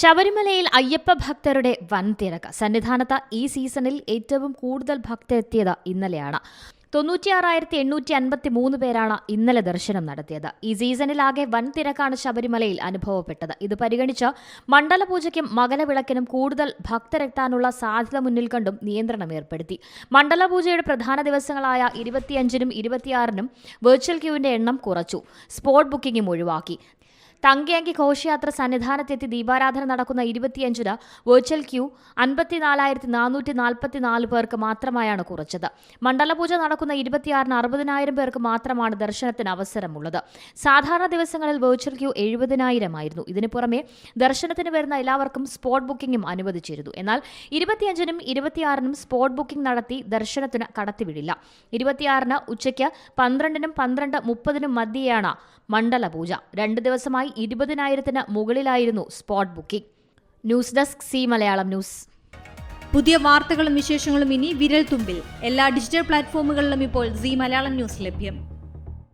ശബരിമലയിൽ അയ്യപ്പ ഭക്തരുടെ വൻ തിരക്ക്. സന്നിധാനത്ത് ഈ സീസണിൽ ഏറ്റവും കൂടുതൽ ഭക്തരെത്തിയത് ഇന്നലെയാണ്. തൊണ്ണൂറ്റിയാറായിരത്തി എണ്ണൂറ്റി അൻപത്തി മൂന്ന് പേരാണ് ഇന്നലെ ദർശനം നടത്തിയത്. ഈ സീസണിലാകെ വൻ തിരക്കാണ് ശബരിമലയിൽ അനുഭവപ്പെട്ടത്. ഇത് പരിഗണിച്ച് മണ്ഡലപൂജയ്ക്കും മകരവിളക്കിനും കൂടുതൽ ഭക്തരെത്താനുള്ള സാധ്യത മുന്നിൽ കണ്ടും നിയന്ത്രണം ഏർപ്പെടുത്തി. മണ്ഡലപൂജയുടെ പ്രധാന ദിവസങ്ങളായ ഇരുപത്തിയഞ്ചിനും ഇരുപത്തിയാറിനും വെർച്വൽ ക്യൂവിന്റെ എണ്ണം കുറച്ചു. സ്പോട്ട് ബുക്കിംഗും ഒഴിവാക്കി. തങ്കയങ്കി ഘോഷയാത്ര സന്നിധാനത്തെത്തി ദീപാരാധന നടക്കുന്ന ഇരുപത്തിയഞ്ചിന് വെർച്വൽ ക്യൂ അൻപത്തിനാലായിരത്തി നാനൂറ്റി നാൽപ്പത്തി നാല് പേർക്ക് മാത്രമായാണ് കുറച്ചത്. മണ്ഡലപൂജ നടക്കുന്ന ഇരുപത്തിയാറിന് അറുപതിനായിരം പേർക്ക് മാത്രമാണ് ദർശനത്തിന് അവസരമുള്ളത്. സാധാരണ ദിവസങ്ങളിൽ വെർച്വൽ ക്യൂ എഴുപതിനായിരമായിരുന്നു. ഇതിനു പുറമെ ദർശനത്തിന് വരുന്ന എല്ലാവർക്കും സ്പോട്ട് ബുക്കിംഗും അനുവദിച്ചിരുന്നു. എന്നാൽ ഇരുപത്തിയഞ്ചിനും ഇരുപത്തിയാറിനും സ്പോട്ട് ബുക്കിംഗ് നടത്തി ദർശനത്തിന് കടത്തിവിടില്ല. ഇരുപത്തിയാറിന് ഉച്ചയ്ക്ക് പന്ത്രണ്ടിനും പന്ത്രണ്ട് മുപ്പതിനും മധ്യയാണ് മണ്ഡലപൂജ. രണ്ട് ദിവസമായി ഇരുപതിനായിരത്തിന് മുകളിലായിരുന്നു spot booking. News desk Zee Malayalam news. പുതിയ വാർത്തകളും വിശേഷങ്ങളും ഇനി വിരൽ തുമ്പിൽ എല്ലാ ഡിജിറ്റൽ പ്ലാറ്റ്ഫോമുകളിലും ഇപ്പോൾ സി മലയാളം ന്യൂസ് ലഭ്യം.